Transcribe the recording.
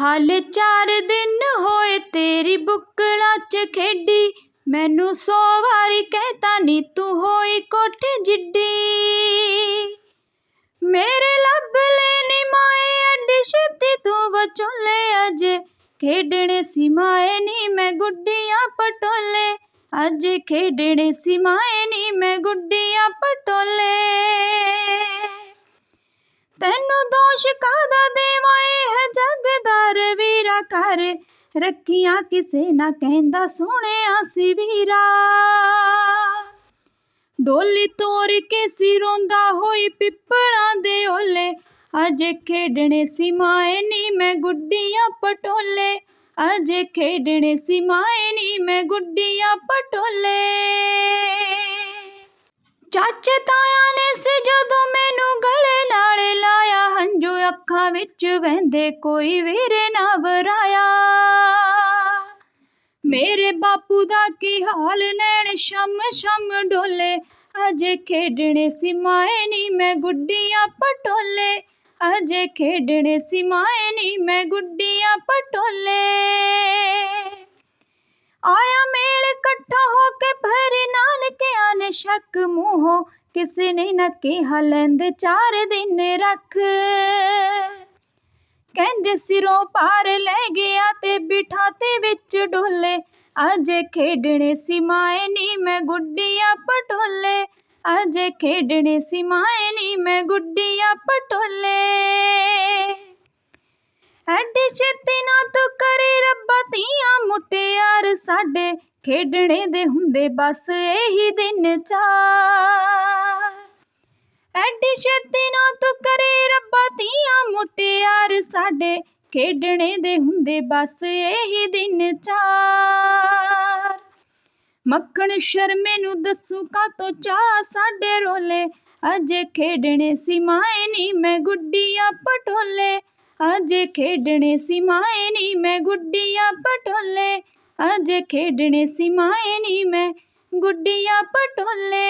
ਹਾਲੇ ਚਾਰ ਦਿਨ ਹੋਏ ਤੇਰੀ ਬੁੱਕਲਾਂ 'ਚ ਖੇਡੀ। ਮੈਨੂੰ ਸੌ ਵਾਰੀ ਕਹਿਤਾ, ਨੀ ਤੂੰ ਹੋਈ ਕੋਠੇ ਜਿੱਡੀ। ਮੇਰੇ ਲੱਭ ਲੈ ਨੀ ਮਾਏ ਅੱਡੀ, ਛੇਤੀ ਤੂੰ ਬਚੋਲੇ ਅੱਜ। ਖੇਡਣੇ ਸੀ ਮਾਏ ਨੀ ਮੈਂ ਗੁੱਡੀਆਂ ਪਟੋਲੇ। ਅੱਜ ਖੇਡਣੇ ਸੀ ਮਾਏ ਨੀ ਮੈਂ ਗੁੱਡੀਆਂ ਪਟੋਲੇ। ਤੈਨੂੰ ਦੋਸ਼ ਕਾਦਾ ਦੇਵਾਂ? ਇਹ ਹੈ ਜਗਦਾਰ ਕਰ ਰੱਖੀਆਂ, ਕਿਸੇ ਨਾ ਕਹਿੰਦਾ ਸੋਹਣਿਆ ਸੀ ਵੀਰਾ। ਡੋਲੀ ਤੋਰ ਕੇ ਸੀ ਰੋਂਦਾ ਹੋਈ ਪਿੱਪਲਾਂ ਦੇ ਓਲੇ। ਅਜੇ ਖੇਡਣੇ ਸੀ ਮਾਏ ਨੀ ਮੈਂ ਗੁੱਡੀਆਂ ਪਟੋਲੇ। ਅਜੇ ਖੇਡਣੇ ਸੀ ਮਾਏ ਨੀ ਮੈਂ ਗੁੱਡੀਆਂ ਪਟੋਲੇ। ਚਾਚੇ ਤਾਇਆ ਨੇ ਸੀ ਅੱਖਾਂ ਵਿੱਚ ਵਹਿੰਦੇ ਕੋਈ ਵੀਰੇ ਨਾ ਵਰਾਇਆ ਮੇਰੇ ਬਾਪੂ ਦਾ ਕੀ ਹਾਲ ਨੈਣ ਸ਼ਮ ਸ਼ਮ ਡੋਲੇ। ਅਜੇ ਖੇਡਣੇ ਸੀ ਮਾਏ ਨੀ ਮੈਂ ਗੁੱਡੀਆਂ ਪਟੋਲੇ। ਅਜੇ ਖੇਡਣੇ ਸੀ ਮਾਏ ਨੀ ਮੈਂ ਗੁੱਡੀਆਂ ਪਟੋਲੇ। ਆਇਆ ਮੇਲ ਇਕੱਠਾ ਹੋ ਕੇ ਭਰੇ ਨਾਨਕਿਆਂ ਨੇ ਸ਼ੱਕ ਮੂੰਹੋਂ। ਕਿਸੇ ਨੇ ਨਾ ਕਿਹਾ, ਲੈਂਦੇ ਚਾਰ ਦਿਨ ਰੱਖ। ਕਹਿੰਦੇ ਸਿਰੋਂ ਪਾਰ ਲੈ ਗਿਆ ਤੇ ਬਿਠਾਤੇ ਵਿੱਚ ਡੋਲੇ। ਅੱਜ ਖੇਡਣੇ ਸੀ ਮਾਏ ਨੀ ਮੈਂ ਗੁੱਡੀਆਂ ਪਟੋਲੇ। ਅਜੇ ਖੇਡਣੇ ਸੀ ਮਾਏ ਨੀ ਮੈਂ ਗੁੱਡੀਆਂ ਪਟੋਲੇ। ਐਡੇ ਛੇਤੀ ਨਾ ਤੂੰ ਕਰੇ ਰੱਬਾ ਧੀਆਂ ਮੁਟਿਆਰ ਸਾਡੇ। ਖੇਡਣੇ ਦੇ ਹੁੰਦੇ ਬਸ ਇਹੀ ਦਿਨ ਚਾ ਸਾਡੇ ਖੇਡਣੇ ਦੇ ਹੁੰਦੇ ਬਸ ਇਹੀ ਦਿਨ ਚਾਰ। ਮੱਖਣ ਸ਼ਰਮੇ ਨੂੰ ਦੱਸੂ ਕਾ ਤੋ ਚਾ ਸਾਡੇ ਰੋਲੇ। ਅੱਜ ਖੇਡਣੇ ਸੀ ਮਾਏ ਨੀ ਮੈਂ ਗੁੱਡੀਆਂ ਪਟੋਲੇ। ਅੱਜ ਖੇਡਣੇ ਸੀ ਮਾਏ ਨੀ ਮੈਂ ਗੁੱਡੀਆਂ ਪਟੋਲੇ। ਅੱਜ ਖੇਡਣੇ ਸੀ ਮਾਏ ਨੀ ਮੈਂ ਗੁੱਡੀਆਂ ਪਟੋਲੇ।